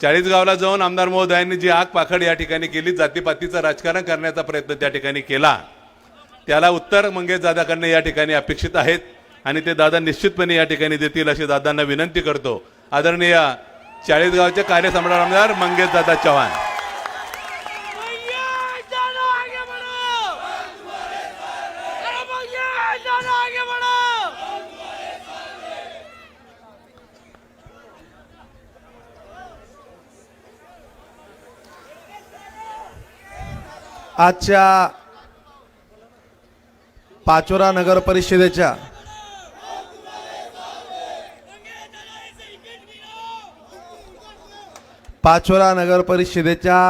चाळीसगावला जाऊन आमदार महोदयांनी जी आग पाखड या ठिकाणी केली जातीपातीचं राजकारण करण्याचा प्रयत्न त्या ठिकाणी केला. त्याला उत्तर मंगेश दादाकडनं या ठिकाणी अपेक्षित आहेत आणि ते दादा निश्चितपणे या ठिकाणी देतील अशी दादांना विनंती करतो. आदरणीय चाळीसगावचे कार्यसम्राट आमदार मंगेश दादा चव्हाण भैया जानो आगे बढ़ो अरे भैया जानो आगे बढ़ो आजच्या पाचोरा नगर परिषदेच्या पाचोरा नगर परिषदेच्या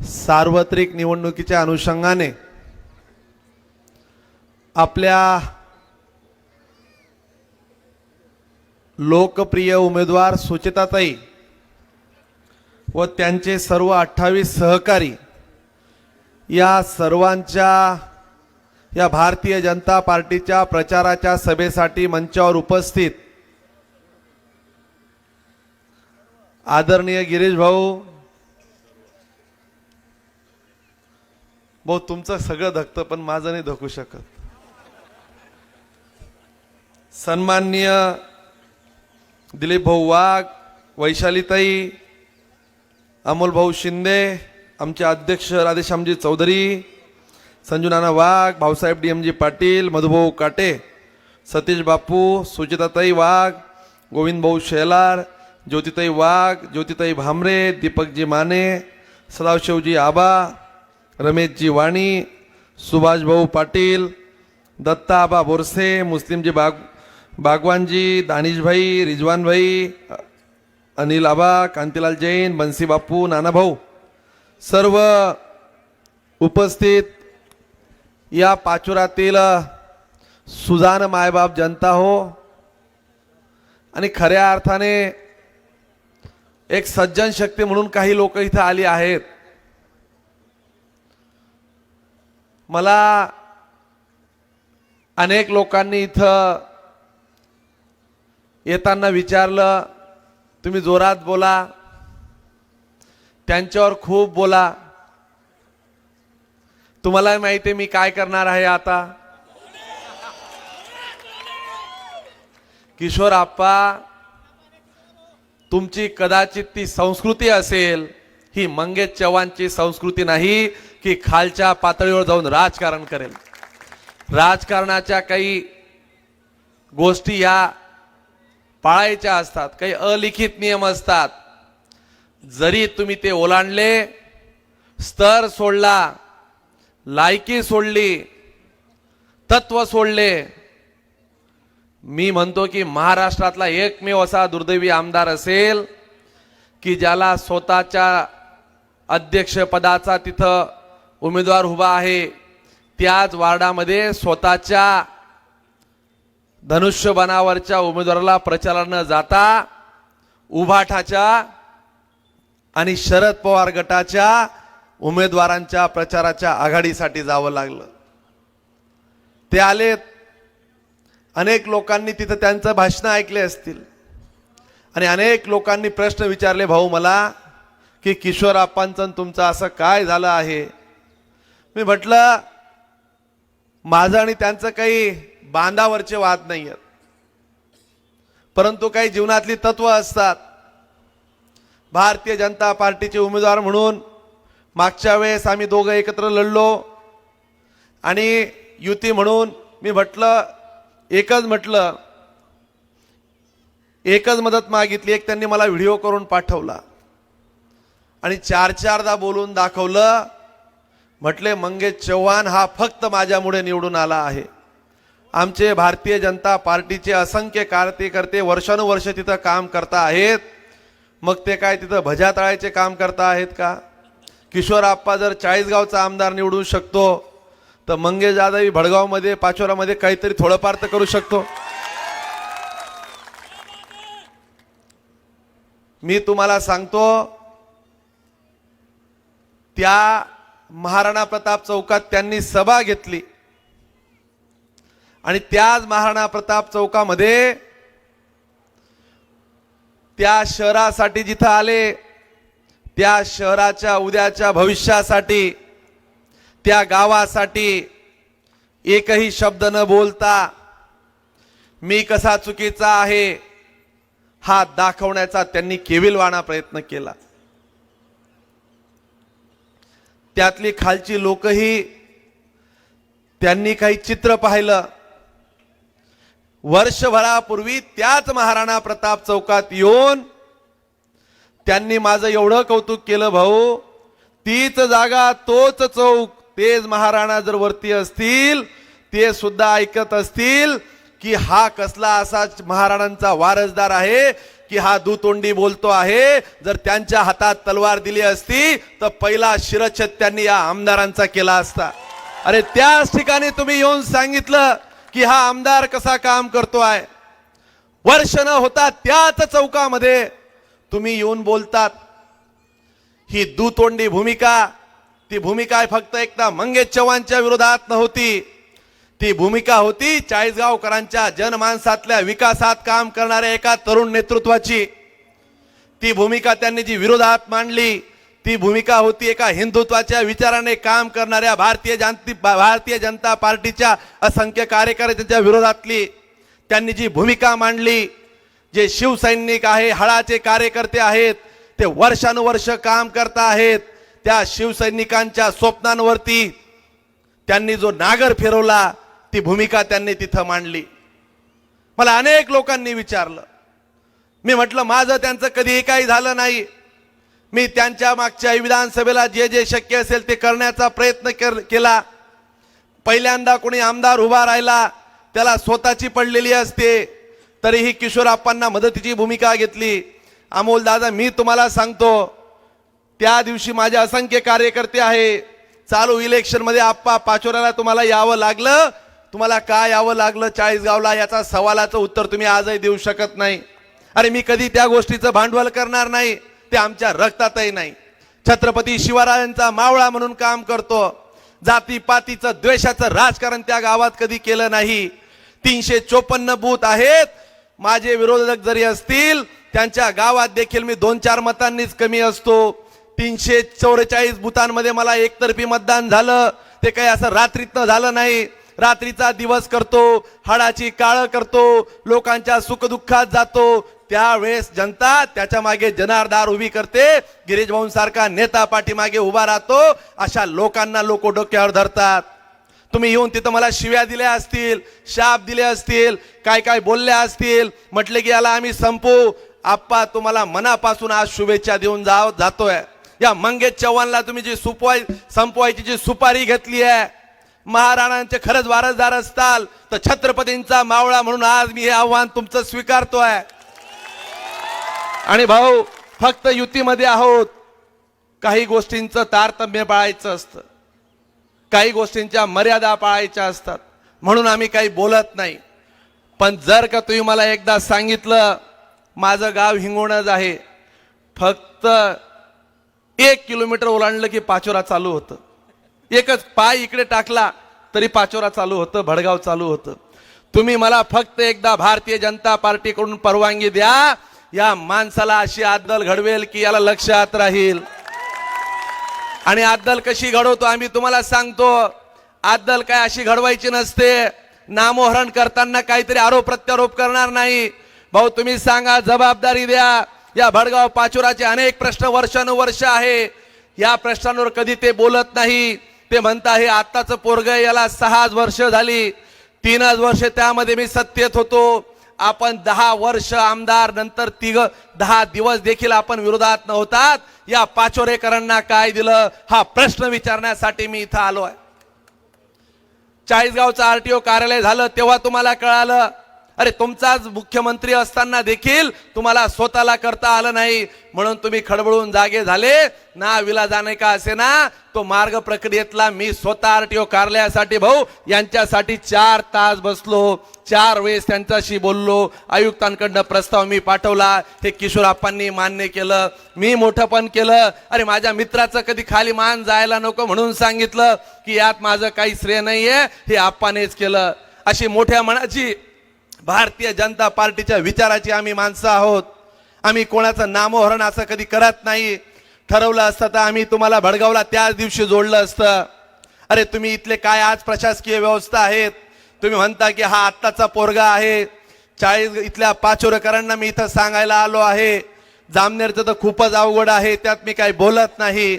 सार्वत्रिक निवडणुकीच्या अनुषंगाने आपल्या लोकप्रिय उमेदवार सुचिताताई व त्यांचे सर्व अठ्ठावीस सहकारी या सर्वांच्या या भारतीय जनता पार्टीच्या प्रचाराच्या सभेसाठी मंचावर उपस्थित आदरणीय गिरीश भाऊ. भाऊ तुमचं सगळं धकतं पण माझं नाही धकू शकत. सन्माननीय दिलीप भाऊ वाघ वैशालीताई अमोल भाऊ शिंदे आमचे अध्यक्ष Radheshyamji Chaudhari Sanju Nana Wagh Bhausaheb D M G Patil Madhubhau Kate Satish बापू सुचिताताई वाघ गोविंदभाऊ शेलार ज्योतिताई वाघ ज्योतिताई भामरे दीपकजी माने सदाशिवजी आबा रमेशजी वाणी सुभाषभाऊ पाटील दत्ता आबा बोरसे मुस्लिमजी बाग बागवानजी दानिशभाई रिजवानभाई अनिल आबा कांतीलाल जैन बन्सी बापू नानाभाऊ सर्व उपस्थित या पाचुरातील सुजान मायबाप जनता हो आणि खऱ्या अर्थाने एक सज्जन शक्ती म्हणून काही लोक इथं आली आहेत. मला अनेक लोकांनी इथं येताना विचारलं तुम्ही जोरात बोला. त्यांच्यावर खूप बोला. तुम्हाला माहिती आहे मी काय करणार आहे आता? किशोर आप्पा तुमची कदाचित ती संस्कृती असेल ही मंगेश चव्हाणची संस्कृती नाही की खालच्या पातळीवर जाऊन राजकारण करेल. राजकारणाच्या काही गोष्टी या पाळायच्या असतात काही अलिखित नियम असतात. जरी तुम्ही ते ओलांडले स्तर सोडला लायकी सोडली तत्व सोडले मी म्हणतो की महाराष्ट्रातला एकमेव असा दुर्दैवी आमदार असेल की ज्याला स्वतःच्या अध्यक्षपदाचा तिथं उमेदवार उभा आहे त्याच वार्डामध्ये स्वतःच्या धनुष्यबनावरच्या उमेदवाराला प्रचारानं न जाता उभाठाच्या आणि शरद पवार गटाच्या उमेदवारांच्या प्रचाराच्या आघाडीसाठी जावं लागलं. ते आलेत. अनेक लोकांनी तिथं त्यांचं भाषणं ऐकले असतील. आणि अनेक लोकांनी प्रश्न विचारले भाऊ मला की किशोर आप्पांचं तुमचं असं काय झालं आहे? मी म्हटलं माझं आणि त्यांचं काही बांधावरचे वाद नाही आहेत परंतु काही जीवनातली तत्व असतात. भारतीय जनता पार्टीचे उमेदवार म्हणून मागच्या वेळेस आम्ही दोघं एकत्र लढलो. आणि युती म्हणून मी म्हटलं एकच म्हटलं एकच मदत मागितली एक त्यांनी मला व्हिडिओ करून पाठवला. आणि चार चारदा बोलून दाखवलं म्हटले मंगेश चव्हाण हा फक्त माझ्यामुळे निवडून आला आहे. आमचे भारतीय जनता पार्टीचे असंख्य कार्यकर्ते वर्षानुवर्ष तिथं काम करता आहेत. मग ते काय तिथं भजा तळायचे काम करता आहेत का? किशोर आप्पा जर चाळीसगावचा आमदार निवडू शकतो तर मंगेश जाधवी भडगावमध्ये पाचोरामध्ये काहीतरी थोडंफार तर करू शकतो. मी तुम्हाला सांगतो त्या महाराणा प्रताप चौकात त्यांनी सभा घेतली. आणि त्याच महाराणा प्रताप चौकामध्ये त्या शहरासाठी जिथं आले त्या शहराच्या उद्याच्या भविष्यासाठी त्या गावासाठी एकही शब्द न बोलता मी कसा चुकीचा आहे हा दाखवण्याचा त्यांनी केविलवाणा प्रयत्न केला. त्यातली खालची लोकही त्यांनी काही चित्र पाहिलं. वर्षभरापूर्वी त्याच महाराणा प्रताप चौकात येऊन त्यांनी माझं एवढं कौतुक केलं भाऊ तीच जागा तोच चौक तेच महाराणा जर वरती असतील ते सुद्धा ऐकत असतील की हा कसला असा महाराणांचा वारसदार आहे की हा दुतोंडी बोलतो आहे. जर त्यांच्या हातात तलवार दिली असती तर पहिला शिरच्छेद त्यांनी या आमदारांचा केला असता. अरे त्याच ठिकाणी तुम्ही येऊन सांगितलं की हा आमदार कसा काम करतो आहे वर्ष न होता त्याच चौकामध्ये तुम्ही येऊन बोलतात. ही दुतोंडी भूमिका ती भूमिका फक्त एकदा मंगेश चव्हाणच्या विरोधात नव्हती. ती भूमिका होती चाळीसगावकरांच्या जनमानसातल्या विकासात काम करणाऱ्या एका तरुण नेतृत्वाची. ती भूमिका त्यांनी जी विरोधात मांडली ती भूमिका होती एका हिंदुत्वाच्या विचाराने काम करणाऱ्या भारतीय जनती भारतीय जनता पार्टीच्या असंख्य कार्यकर्त्यांच्या विरोधातली. त्यांनी जी भूमिका मांडली जे शिवसैनिक आहे हळाचे कार्यकर्ते आहेत ते वर्षानुवर्ष काम करता आहेत त्या शिवसैनिकांच्या स्वप्नांवरती त्यांनी जो नागर फिरवला ती भूमिका त्यांनी तिथं मांडली. मला अनेक लोकांनी विचारलं. मी म्हटलं माझं त्यांचं कधीही काही झालं नाही. मी त्यांच्या मागच्या विधानसभेला जे जे शक्य असेल ते करण्याचा प्रयत्न कर केला. पहिल्यांदा कोणी आमदार उभा राहिला त्याला स्वतःची पडलेली असते. तरीही किशोरप्पांना मदतीची भूमिका घेतली. अमोल दादा मी तुम्हाला सांगतो त्या दिवशी माझे असंख्य कार्यकर्ते आहे. चालू इलेक्शनमध्ये आप्पा पाचोऱ्याला तुम्हाला यावं लागलं. तुम्हाला का यावं लागलं चाळीसगावला? याचा सवालाचं उत्तर तुम्ही आजही देऊ शकत नाही. अरे मी कधी त्या गोष्टीचं भांडवल करणार नाही. ते आमच्या रक्तातही नाही. छत्रपती शिवरायांचा मावळा म्हणून काम करतो. जातीपातीचं द्वेषाचं राजकारण त्या गावात कधी केलं नाही. तीनशे चोपन्न बूथ आहेत. माझे विरोधक जरी असतील त्यांच्या गावात देखील मी दोन चार मतांनीच कमी असतो. तीनशे चौवेचाळीस बुथांमध्ये मला एकतर्फी मतदान झालं. ते काही असं रात्रीतनं झालं नाही. रात्रीचा दिवस करतो हाडाची काळं करतो लोकांच्या सुखदुःखात जातो. त्यावेळेस जनता त्याच्यामागे जनारदार उभी करते. गिरीश सारखा नेता पाठीमागे उभा राहतो. अशा लोकांना लोक डोक्यावर धरतात. तुम्ही येऊन तिथं मला शिव्या दिल्या असतील शाप दिले असतील काय काय बोलल्या असतील म्हटले की याला आम्ही संपू. आप्पा तुम्हाला मनापासून आज शुभेच्छा देऊन जाव जातोय. या मंगेश चव्हाणला तुम्ही जी सुपवाय संपवायची जी सुपारी घेतली आहे महाराणांचे खरंच वारसदार असताल तर छत्रपतींचा मावळा म्हणून आज मी हे आव्हान तुमचं स्वीकारतोय. आणि भाऊ फक्त युतीमध्ये आहोत. काही गोष्टींचं तारतम्य पाळायचं असतं. काही गोष्टींच्या मर्यादा पाळायच्या असतात. म्हणून आम्ही काही बोलत नाही. पण जर का तुम्ही मला एकदा सांगितलं माझं गाव हिंगोणच आहे. फक्त एक किलोमीटर ओलांडलं की पाचोरा चालू होतं. एकच पाय इकडे टाकला तरी पाचोरा चालू होतं भडगाव चालू होतं. तुम्ही मला फक्त एकदा भारतीय जनता पार्टीकडून परवानगी द्या या माणसाला अशी आदल घडवेल की याला लक्षात राहील. आणि आदल कशी घडवतो आम्ही तुम्हाला सांगतो. आदल काय अशी घडवायची नसते. नामोहरण करताना काहीतरी आरोप प्रत्यारोप करणार नाही. भाऊ तुम्ही सांगा जबाबदारी द्या. या भडगाव पाचोराचे अनेक प्रश्न वर्षानुवर्ष आहे. या प्रश्नांवर कधी ते बोलत नाही. ते म्हणता हे आत्ताचं पोरग याला सहाच वर्ष झाली. तीनच वर्ष त्यामध्ये मी सत्तेत होतो. आपण दहा वर्ष आमदार नंतर तिघ दहा दिवस देखील आपण विरोधात नव्हतात. या पाचोरेकरांना काय दिलं? हा प्रश्न विचारण्यासाठी मी इथं आलो आहे चाळीसगावचं आरटीओ कार्यालय झालं तेव्हा तुम्हाला कळालं अरे तुमचाच मुख्यमंत्री असताना देखील तुम्हाला स्वतःला करता आलं नाही. म्हणून तुम्ही खडबडून जागे झाले. ना विला जाणे का असे ना तो मार्ग प्रक्रियेतला मी स्वतः आरटीओ कार्यालयासाठी भाऊ यांच्यासाठी चार तास बसलो. चार वेळेस त्यांच्याशी बोललो. आयुक्तांकडनं प्रस्ताव मी पाठवला. हे किशोरप्पांनी मान्य केलं. मी मोठं पण केलं. अरे माझ्या मित्राचं कधी खाली मान जायला नको म्हणून सांगितलं की यात माझं काही श्रेय नाहीये. हे आप्पानेच केलं. अशी मोठ्या मनाची भारतीय जनता पार्टीच्या विचाराची आम्ही माणसं आहोत. आम्ही कोणाचं नामोहरण असं कधी करत नाही. ठरवलं असतं तर आम्ही तुम्हाला भडगावला त्याच दिवशी जोडलं असतं. अरे तुम्ही इथले काय आज प्रशासकीय व्यवस्था आहेत? तुम्ही म्हणता की हा आत्ताचा पोरगा आहे. चाळीस इथल्या पाचोरकरांना मी इथं सांगायला आलो आहे. जामनेरचं तर खूपच अवघड आहे त्यात मी काही बोलत नाही.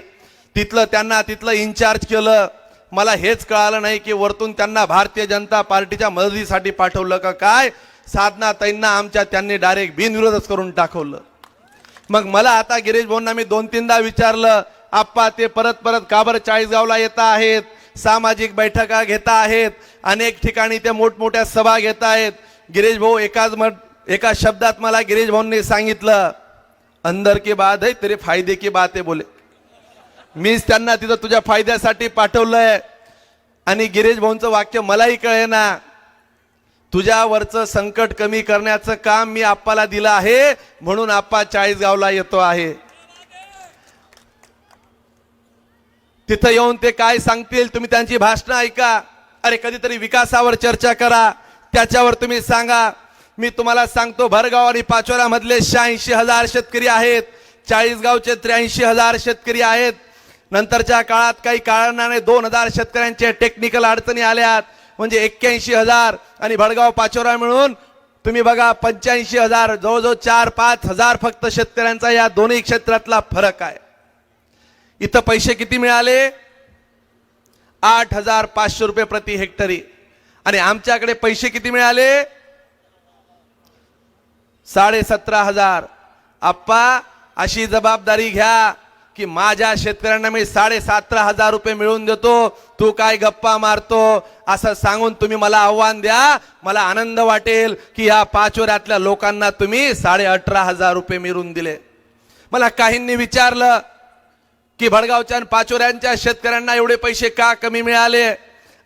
तिथलं त्यांना तिथलं इन्चार्ज केलं. मला हेच कळालं नाही की वरतून त्यांना भारतीय जनता पार्टीच्या मदतीसाठी पाठवलं का काय? साधना तैंना आमच्या त्यांनी डायरेक्ट बिनविरोधच करून टाकवलं. मग मला आता गिरीश भाऊंना मी दोन तीनदा विचारलं आप्पा ते परत परत का बरं चाळीसगावला येत आहेत? सामाजिक बैठका घेता आहेत? अनेक ठिकाणी ते मोठमोठ्या सभा घेत आहेत. गिरीश भाऊ एकाच मत एका शब्दात मला गिरीश भाऊंनी सांगितलं अंदर की बात आहे तेरे फायदे की बात आहे बोले. मीच त्यांना तिथं तुझ्या फायद्यासाठी पाठवलंय. आणि गिरीश भाऊंचं वाक्य मलाही कळेना. तुझ्यावरचं संकट कमी करण्याचं काम मी आप्पाला दिलं आहे म्हणून आप्पा चाळीसगावला येतो आहे. तिथं येऊन ते काय सांगतील तुम्ही त्यांची भाषणं ऐका. अरे कधीतरी विकासावर चर्चा करा. त्याच्यावर तुम्ही सांगा. मी तुम्हाला सांगतो भरगाव आणि पाचोरा मधले शहाऐंशी हजार शेतकरी आहेत. चाळीसगावचे त्र्याऐंशी हजार शेतकरी आहेत. नंतरच्या काळात काही कारणाने दोन हजार शेतकऱ्यांचे टेक्निकल अडचणी आल्यात. म्हणजे एक्क्याऐंशी हजार आणि भडगाव पाचोरा मिळून तुम्ही बघा पंच्याऐंशी हजार जवळजवळ चार पाच हजार फक्त शेतकऱ्यांचा या दोन्ही क्षेत्रातला फरक आहे. इथं पैसे किती मिळाले? आठ हजार पाचशे रुपये प्रति हेक्टरी. आणि आमच्याकडे पैसे किती मिळाले? साडे सतरा हजार. आप्पा अशी जबाबदारी घ्या. की माझ्या शेतकऱ्यांना मी साडेसतरा हजार रुपये मिळवून देतो. तू काय गप्पा मारतो? असं सांगून तुम्ही मला आव्हान द्या. मला आनंद वाटेल की या पाचोऱ्यातल्या लोकांना तुम्ही साडे अठरा हजार रुपये मिळवून दिले. मला काहींनी विचारलं की भडगावच्या पाचोऱ्यांच्या शेतकऱ्यांना एवढे पैसे का कमी मिळाले?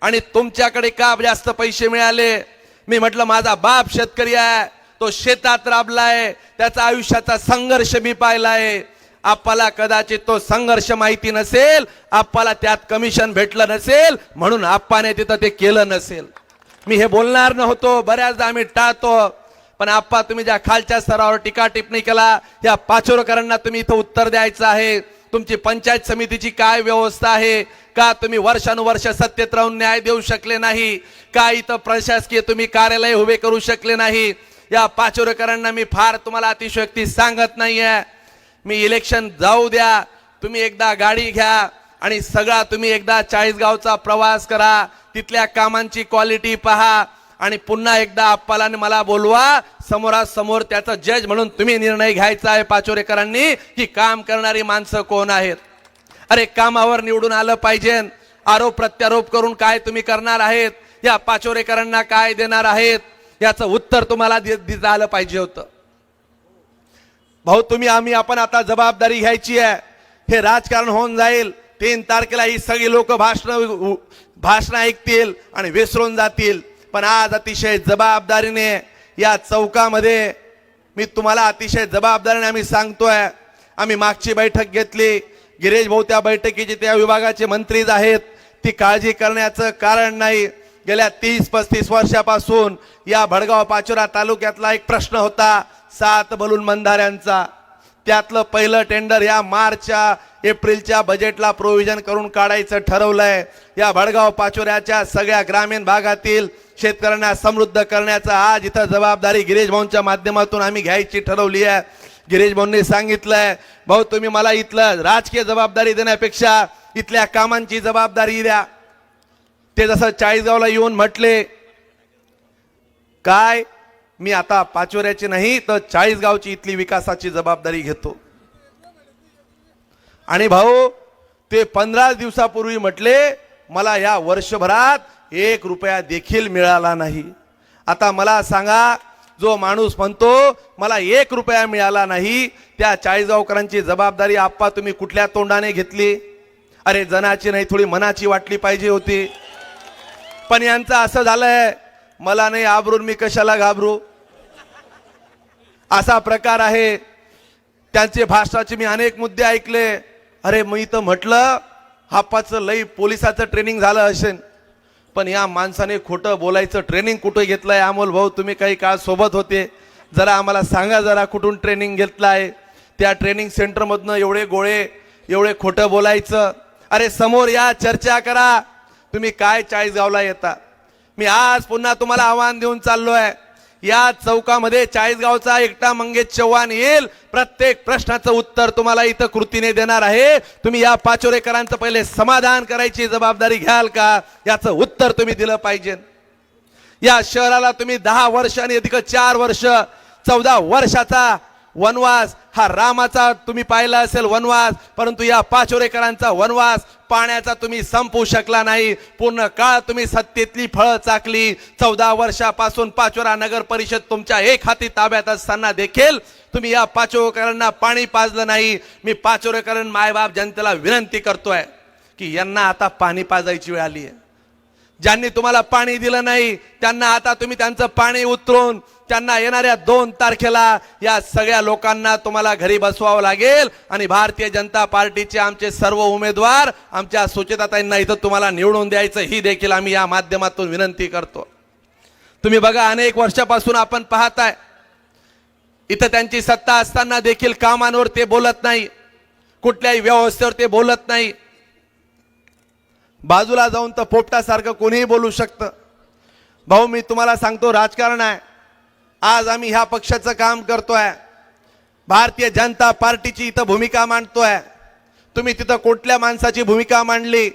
आणि तुमच्याकडे का जास्त पैसे मिळाले? मी म्हटलं माझा बाप शेतकरी आहे. तो शेतात राबलाय. त्याचा आयुष्याचा संघर्ष मी पाहिलाय. आपल्याला कदाचित तो संघर्ष माहिती नसेल आपल्याला त्यात कमिशन भेटलं नसेल म्हणून आप्पाने तिथं ते केलं नसेल. मी हे बोलणार नव्हतो बऱ्याचदा आम्ही टाळतो पण आप्पा तुम्ही ज्या खालच्या स्तरावर टीका टिप्पणी केला या पाचोरकरांना तुम्ही इथं उत्तर द्यायचं आहे. तुमची पंचायत समितीची काय व्यवस्था आहे? का तुम्ही वर्षानुवर्ष सत्तेत राहून न्याय देऊ शकले नाही? का इथं प्रशासकीय तुम्ही कार्यालय उभे करू शकले नाही? या पाचोरकरांना मी फार तुम्हाला अतिशयोक्ती सांगत नाहीये. मी इलेक्शन जाऊ द्या तुम्ही एकदा गाडी घ्या आणि सगळा तुम्ही एकदा चाळीसगावचा प्रवास करा तिथल्या कामांची क्वालिटी पहा आणि पुन्हा एकदा आप्पाला मला बोलवा समोरासमोर त्याचा जज म्हणून तुम्ही निर्णय घ्यायचा आहे पाचोरेकरांनी की काम करणारी माणसं कोण आहेत? अरे कामावर निवडून आलं पाहिजे. आरोप प्रत्यारोप करून काय तुम्ही करणार आहेत? या पाचोरेकरांना काय देणार आहेत? याचं उत्तर तुम्हाला दिलं आलं पाहिजे होतं. भाऊ तुम्ही आम्ही आपण आता जबाबदारी घ्यायची आहे. हे राजकारण होऊन जाईल. तीन तारखेला ही सगळी लोक भाषण भाषण ऐकतील आणि विसरून जातील. पण आज अतिशय जबाबदारीने या चौकामध्ये मी तुम्हाला अतिशय जबाबदारीने आम्ही सांगतोय. आम्ही मागची बैठक घेतली. गिरीश भाऊ त्या बैठकीचे त्या विभागाचे मंत्रीज आहेत. ती काळजी करण्याचं कारण नाही. गेल्या तीस पस्तीस वर्षापासून या भडगाव पाचोरा तालुक्यातला एक प्रश्न होता. सात बलून बंधाऱ्यांचा त्यातलं पहिलं टेंडर या मार्चच्या एप्रिलच्या बजेटला प्रोव्हिजन करून काढायचं ठरवलंय. या भडगाव पाचोऱ्याच्या सगळ्या ग्रामीण भागातील शेतकऱ्यांना समृद्ध करण्याचा आज इथं जबाबदारी गिरीश भाऊंच्या माध्यमातून आम्ही घ्यायची ठरवली आहे. गिरीश भाऊंनी सांगितलंय भाऊ तुम्ही मला इथलं राजकीय जबाबदारी देण्यापेक्षा इथल्या कामांची जबाबदारी द्या. ते जसं चाळीसगावला येऊन म्हटले काय मी आता पाचोऱ्याची नाही तर चाळीसगावची इथली विकासाची जबाबदारी घेतो. आणि भाऊ ते पंधरा दिवसापूर्वी म्हटले मला या वर्षभरात एक रुपया देखील मिळाला नाही. आता मला सांगा जो माणूस म्हणतो मला एक रुपया मिळाला नाही त्या चाळीसगावकरांची जबाबदारी आप्पा तुम्ही कुठल्या तोंडाने घेतली? अरे जनाची नाही थोडी मनाची वाटली पाहिजे होती. पण यांचं असं झालंय मला नाही आबरून मी कशाला घाबरू? असा प्रकार आहे. त्यांचे भाषणाचे मी अनेक मुद्दे ऐकले. अरे मी तर म्हटलं हापाचं लई पोलिसाचं ट्रेनिंग झालं असेल. पण या माणसाने खोटं बोलायचं ट्रेनिंग कुठं घेतलंय? अमोल भाऊ तुम्ही काही काळ सोबत होते. जरा आम्हाला सांगा जरा कुठून ट्रेनिंग घेतलं आहे त्या ट्रेनिंग सेंटरमधनं एवढे गोळे एवढे खोटं बोलायचं. अरे समोर या चर्चा करा. तुम्ही काय चाळीसगावला येता? मी आज पुन्हा तुम्हाला आव्हान देऊन चाललोय. या चौकामध्ये चाळीसगावचा एकटा मंगेश चव्हाण येईल. प्रत्येक प्रश्नाचं उत्तर तुम्हाला इथं कृतीने देणार आहे. तुम्ही या पाचोरेकरांचं पहिले समाधान करायची जबाबदारी घ्याल का? याचं उत्तर तुम्ही दिलं पाहिजे. या शहराला तुम्ही दहा वर्ष आणि अधिक चार वर्ष चौदा वर्षाचा वनवास हा रामाचा तुम्ही पाहिला असेल वनवास परंतु या पाचोरेकरांचा वनवास पाण्याचा तुम्ही संपवू शकला नाही. पूर्ण काळ तुम्ही सत्तेतली फळं चाकली. चौदा वर्षापासून पाचोरा नगर परिषद तुमच्या एक हाती ताब्यात असताना देखील तुम्ही या पाचोरेकरांना पाणी पाजलं नाही. मी पाचोरेकरण मायबाप जनतेला विनंती करतोय की यांना आता पाणी पाजायची वेळ आली आहे ज्यांनी तुम्हाला पाणी दिलं नाही त्यांना आता तुम्ही त्यांचं पाणी उतरून त्यांना येणाऱ्या दोन तारखेला या सगळ्या लोकांना तुम्हाला घरी बसवावं लागेल. आणि भारतीय जनता पार्टीचे आमचे सर्व उमेदवार आमच्या सुचेताताईंना इथं तुम्हाला निवडून द्यायचं ही देखील आम्ही या माध्यमातून विनंती करतो. तुम्ही बघा अनेक वर्षापासून आपण पाहताय इथं त्यांची सत्ता असताना देखील कामांवर ते बोलत नाही कुठल्याही व्यवस्थेवर ते बोलत नाही. बाजूला जाऊन तर पोपटासारखं कोणीही बोलू शकतं. भाऊ मी तुम्हाला सांगतो राजकारण आहे. आज आम्ही ह्या पक्षाचं काम करतो आहे भारतीय जनता पार्टीची इथं भूमिका मांडतो आहे तुम्ही तिथं कुठल्या माणसाची भूमिका मांडली?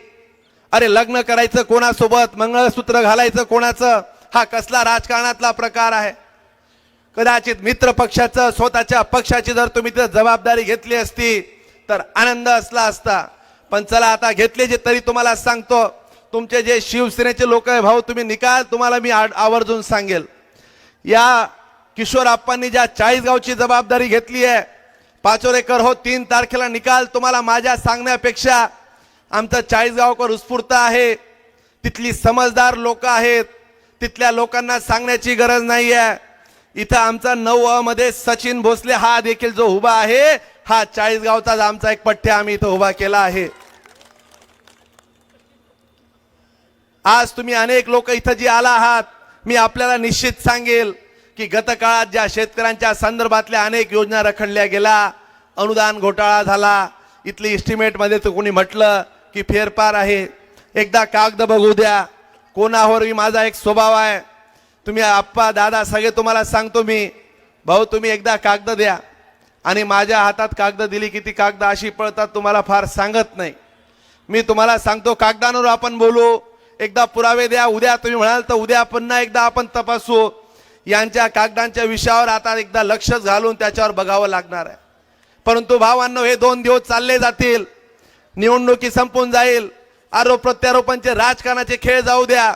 अरे लग्न करायचं कोणासोबत? मंगळसूत्र घालायचं कोणाचं? हा कसला राजकारणातला प्रकार आहे? कदाचित मित्र पक्षाचं स्वतःच्या पक्षाची जर तुम्ही तिथं जबाबदारी घेतली असती तर आनंद असला असता. पण चला आता घेतले जे तरी तुम्हाला सांगतो. तुमचे जे शिवसेनेचे लोक आहे भाऊ तुम्ही निकाल तुम्हाला मी आवर्जून सांगेल. या किशोर आप्पांनी ज्या चाळीसगावची जबाबदारी घेतली आहे पाचोरेकर हो तीन तारखेला निकाल तुम्हाला माझ्या सांगण्यापेक्षा आमचं चाळीसगावकर उत्स्फूर्त आहे. तिथली समजदार लोक आहेत तिथल्या लोकांना सांगण्याची गरज नाही आहे इथं आमचा नऊ अ मध्ये सचिन भोसले हा देखील जो उभा आहे हा चाळीसगावचाच आमचा एक पठ्ठ्या आम्ही इथं उभा केला आहे. आज तुम्ही अनेक लोक इथं जी आला आहात मी आपल्याला निश्चित सांगेल की गतकाळात ज्या शेतकऱ्यांच्या संदर्भातल्या अनेक योजना रखडल्या गेल्या अनुदान घोटाळा झाला. इथली इस्टिमेटमध्ये तर कोणी म्हटलं की फेरफार आहे. एकदा कागद बघू द्या. कोणावरही माझा एक स्वभाव आहे. तुम्ही आप्पा दादा सगळे तुम्हाला सांगतो मी. भाऊ तुम्ही एकदा कागद द्या. आणि माझ्या हातात कागद दिली की ती कागद अशी पळतात तुम्हाला फार सांगत नाही. मी तुम्हाला सांगतो कागदांवर आपण बोलू. एकदा पुरावे द्या उद्या तुम्ही म्हणाल तर उद्या पुन्हा एकदा आपण तपासू. यांच्या कागदांच्या विषयावर आता एकदा लक्ष घालून त्याच्यावर बघावं लागणार आहे. परंतु भावांनो हे दोन दिवस चालले जातील. निवडणुकी संपून जाईल. आरोप प्रत्यारोपांचे राजकारणाचे खेळ जाऊ द्या.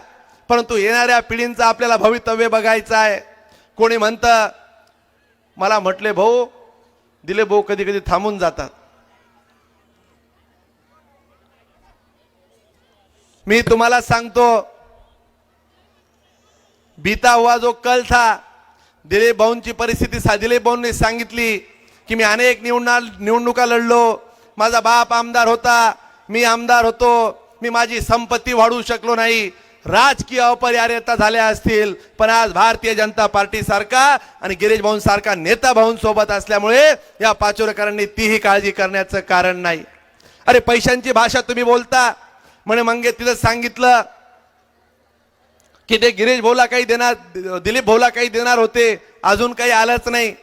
परंतु येणाऱ्या पिढींचं आपल्याला भवितव्य बघायचं आहे. कोणी म्हणतं मला म्हटले भाऊ दिले भाऊ कधी कधी थांबून जातात. मी तुम्हाला सांगतो बीता हुआ जो कल था दिलीप भाऊंची परिस्थिती सा दिलीप भाऊंनी सांगितली की मी अनेक निवडणा निवडणुका लढलो. माझा बाप आमदार होता मी आमदार होतो मी माझी संपत्ती वाढवू शकलो नाही. राजकीय अपरिहार्यता झाल्या असतील पण आज भारतीय जनता पार्टी सारखा आणि गिरीश भाऊन सारखा नेता भाऊन सोबत असल्यामुळे या पाचोरेकरांनी तीही काळजी करण्याचं कारण नाही. अरे पैशांची भाषा तुम्ही बोलता. म्हणे मंगे तिथं सांगितलं की ते गिरीश भाऊला काही देणार दिलीप भाऊला काही देणार होते. अजून काही आलंच नाही.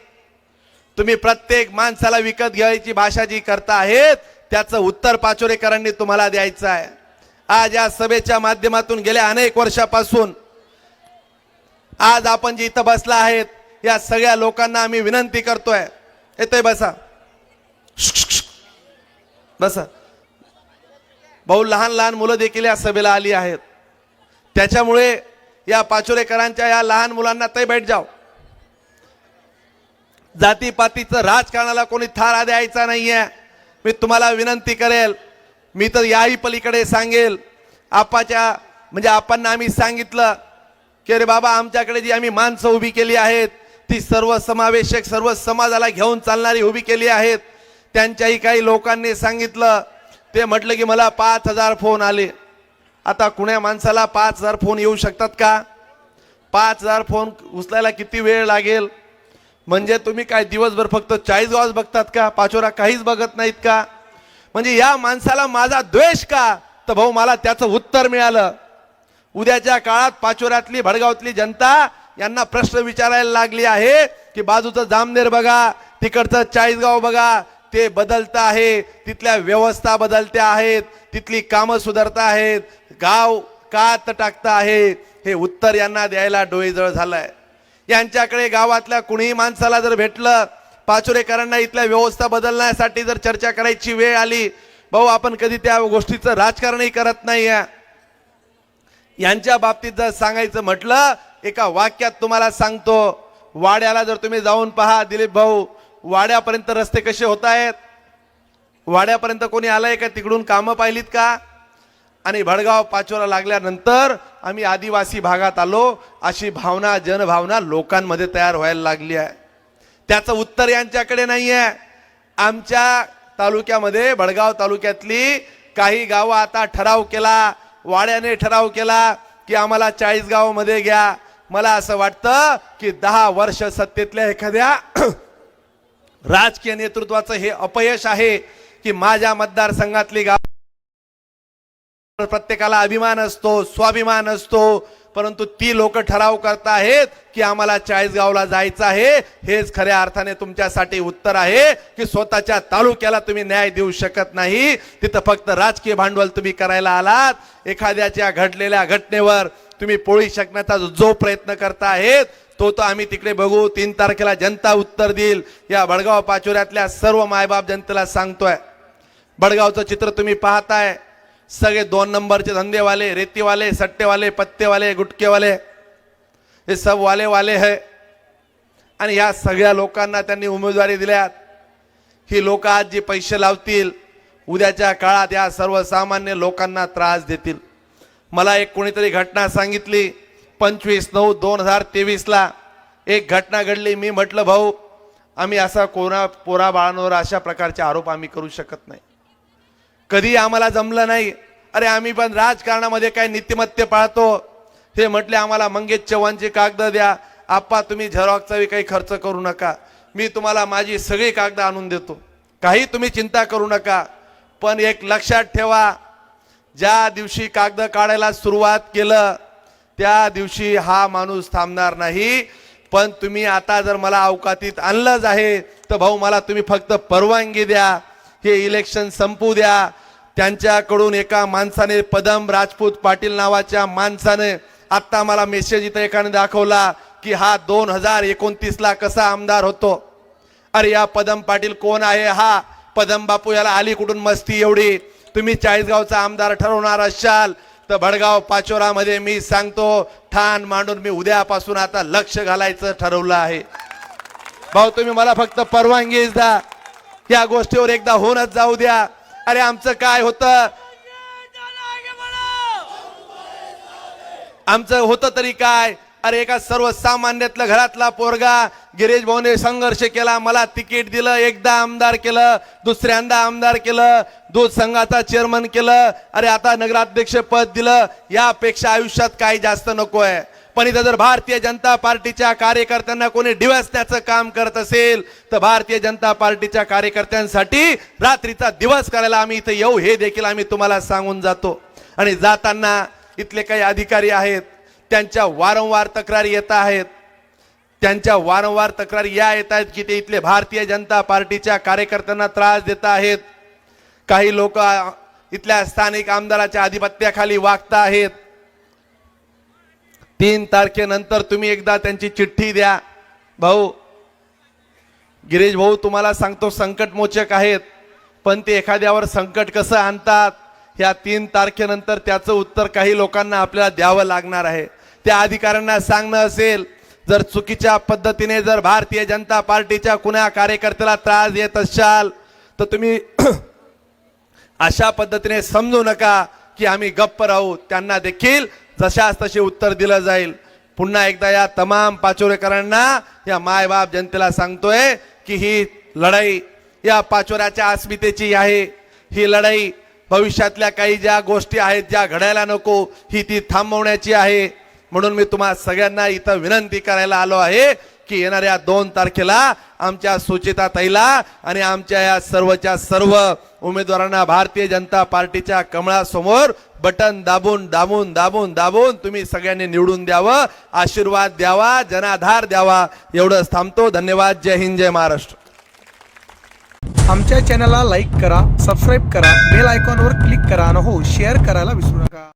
तुम्ही प्रत्येक माणसाला विकत घ्यायची भाषा जी करता आहेत त्याचं उत्तर पाचोरेकरांनी तुम्हाला द्यायचं आहे. आज या सभेच्या माध्यमातून गेल्या अनेक वर्षापासून आज आपण जे इथं बसला आहेत या सगळ्या लोकांना आम्ही विनंती करतोय. येतोय बसा. बसा. भाऊ लहान लहान मुलं देखील या सभेला आली आहेत. त्याच्यामुळे या पाचोरेकरांच्या या लहान मुलांना ते बैठ जाव जातीपातीचं राजकारणाला कोणी थारा द्यायचा नाही आहे मी तुम्हाला विनंती करेल मी तर याही पलीकडे सांगेल. आपाच्या म्हणजे आपण आम्ही सांगितलं की अरे बाबा आमच्याकडे जी आम्ही माणसं उभी केली आहेत ती सर्व समावेशक सर्व समाजाला घेऊन चालणारी उभी केली आहेत. त्यांच्याही काही लोकांनी सांगितलं ते म्हटलं की मला पाच हजार फोन आले. आता कुण्या माणसाला पाच हजार फोन येऊ शकतात का? पाच हजार फोन उचलायला किती वेळ लागेल? म्हणजे तुम्ही काय दिवसभर फक्त चाळीस गावच बघतात का? पाचोरा काहीच बघत नाहीत का? म्हणजे या माणसाला माझा द्वेष का? तर भाऊ मला त्याचं उत्तर मिळालं. उद्याच्या काळात पाचोऱ्यातली भडगावातली जनता यांना प्रश्न विचारायला लागली आहे की बाजूचं जामनेर बघा तिकडचं चाळीसगाव बघा ते बदलतं आहे तिथल्या व्यवस्था बदलत्या आहेत तिथली कामं सुधारता आहेत गाव का टाकतं आहे हे उत्तर यांना द्यायला डोळेजळ झालंय. यांच्याकडे गावातल्या कुणीही माणसाला जर भेटलं पाचुरेकरांना इथल्या व्यवस्था बदलण्यासाठी जर चर्चा करायची वेळ आली भाऊ आपण कधी त्या गोष्टीचं राजकारणही करत नाही यांच्या बाबतीत जर सांगायचं म्हटलं एका वाक्यात तुम्हाला सांगतो वाड्याला जर तुम्ही जाऊन पहा दिलीप भाऊ वाड्यापर्यंत रस्ते कसे होत आहेत? वाड्यापर्यंत कोणी आलंय का? तिकडून कामं पाहिलीत का? आणि भडगाव पाचोरा लागल्यानंतर आम्ही आदिवासी भागात आलो. अशी भावना जनभावना लोकांमध्ये तयार व्हायला लागली आहे. त्याचं उत्तर यांच्याकडे नाही आहे आमच्या तालुक्यामध्ये भडगाव तालुक्यातली काही गावं आता ठराव केला. वाड्याने ठराव केला की आम्हाला चाळीस गावामध्ये घ्या. मला असं वाटतं की दहा वर्ष सत्तेतल्या एखाद्या राजकीय नेतृत्वाचं हे अपयश आहे की माझ्या मतदारसंघातली गाव प्रत्येकाला अभिमान असतो स्वाभिमान असतो परंतु ती लोक ठराव करत आहेत की आम्हाला चाळीसगावला जायचं आहे. हेच खऱ्या अर्थाने तुमच्यासाठी उत्तर आहे की स्वतःच्या तालुक्याला तुम्ही न्याय देऊ शकत नाही. तिथं फक्त राजकीय भांडवल तुम्ही करायला आलात. एखाद्याच्या घडलेल्या घटनेवर तुम्ही पोळी शकण्याचा जो- प्रयत्न करता आहेत तो तो आम्ही तिकडे बघू. तीन तारखेला जनता उत्तर देईल. या बडगाव पाचोऱ्यातल्या सर्व मायबाप जनतेला सांगतोय. बडगावचं चित्र तुम्ही पाहताय. सगळे दोन नंबरचे धंदेवाले रेतीवाले सट्टेवाले पत्तेवाले गुटकेवाले हे सब वाले वाले है. आणि या सगळ्या लोकांना त्यांनी उमेदवारी दिल्यात. ही लोक आज जी पैसे लावतील उद्याच्या काळात या सर्वसामान्य लोकांना त्रास देतील. मला एक कोणीतरी घटना सांगितली. पंचवीस नऊ दोन हजार तेवीसला एक घटना घडली. मी म्हटलं भाऊ आम्ही असा कोणा पोरा बाळांवर अशा प्रकारचे आरोप आम्ही करू शकत नाही. कधी आम्हाला जमलं नाही. अरे आम्ही पण राजकारणामध्ये काय नीतिमत्ते पाळतो. हे म्हटले आम्हाला मंगेश चव्हाणची कागद द्या. आप्पा तुम्ही झेरॉक्सचाही काही खर्च करू नका. मी तुम्हाला माझी सगळी कागद आणून देतो. काही तुम्ही चिंता करू नका. पण एक लक्षात ठेवा. ज्या दिवशी कागद काढायला सुरुवात केलं त्या दिवशी हा माणूस थांबणार नाही. पण तुम्ही आता जर मला अवकातीत आणलंच आहे तर भाऊ मला तुम्ही फक्त परवानगी द्या. हे इलेक्शन संपू द्या. त्यांच्याकडून एका माणसाने पदम राजपूत पाटील नावाच्या माणसाने आत्ता मला मेसेज इथं एकाने दाखवला की हा दोन हजार एकोणतीसला कसा आमदार होतो. अरे या पदम पाटील कोण आहे? हा पदम बापू याला आली कुठून मस्ती एवढी. तुम्ही चाळीसगावचा आमदार ठरवणार असाल. तर भडगाव पाचोरामध्ये मी सांगतो ठाण मांडून मी उद्यापासून आता लक्ष घालायचं ठरवलं आहे. भाऊ तुम्ही मला फक्त परवानगीच द्या. या गोष्टीवर एकदा होऊनच जाऊ द्या. अरे आमचं काय होतं? आमचं होतं तरी काय? अरे एका सर्वसामान्यातल्या घरातला पोरगा गिरीश भाऊने संघर्ष केला मला तिकीट दिलं एकदा आमदार केलं दुसऱ्यांदा आमदार केलं दूध संघाचा चेअरमन केलं अरे आता नगराध्यक्ष पद दिलं यापेक्षा आयुष्यात काही जास्त नको आहे पण इथं जर भारतीय जनता पार्टीच्या कार्यकर्त्यांना कोणी डिवसण्याचं काम करत असेल तर भारतीय जनता पार्टीच्या कार्यकर्त्यांसाठी रात्रीचा दिवस करायला आम्ही इथं येऊ हे देखील आम्ही तुम्हाला सांगून जातो. आणि जाताना इथले काही अधिकारी आहेत त्यांच्या वारंवार तक्रारी येत आहेत. त्यांच्या वारंवार तक्रारी या येत आहेत की ते इथले भारतीय जनता पार्टीच्या कार्यकर्त्यांना त्रास देत आहेत. काही लोक इथल्या स्थानिक आमदाराच्या आधिपत्याखाली वागता आहेत. तीन तारखेनंतर तुम्ही एकदा त्यांची चिठ्ठी द्या. भाऊ गिरीश भाऊ तुम्हाला सांगतो संकटमोचक आहेत पण ते एखाद्यावर संकट कसं आणतात? ह्या तीन तारखेनंतर त्याचं उत्तर काही लोकांना आपल्याला द्यावं लागणार आहे. त्या अधिकाऱ्यांना सांगणं असेल जर चुकीच्या पद्धतीने जर भारतीय जनता पार्टीच्या कुणा कार्यकर्त्याला त्रास देत असाल तर तुम्ही अशा पद्धतीने समजू नका की आम्ही गप्प राहू. त्यांना देखील जशास तसे उत्तर दिलं जाईल. पुन्हा एकदा या तमाम पाचोरेकरांना या मायबाप जनतेला सांगतोय की ही लढाई या पाचोऱ्याच्या अस्मितेची आहे. ही लढाई भविष्यातल्या काही ज्या गोष्टी आहेत ज्या घडायला नको ही ती थांबवण्याची आहे. म्हणून मी तुम्हा सगळ्यांना इथं विनंती करायला आलो आहे की येणाऱ्या दोन तारखेला आमच्या सुचिता ताईला आणि आमच्या या सर्वच्या सर्व उमेदवारांना भारतीय जनता पार्टीच्या कमळासमोर बटन दाबून दाबून दाबून दाबून तुम्ही सगळ्यांनी निवडून द्यावं आशीर्वाद द्यावा जनाधार द्यावा. एवढंच थांबतो. धन्यवाद. जय हिंद जय महाराष्ट्र. आमच्या चॅनलला लाईक करा सबस्क्राईब करा बेल आयकॉनवर क्लिक करा आणि हो शेअर करायला विसरू नका.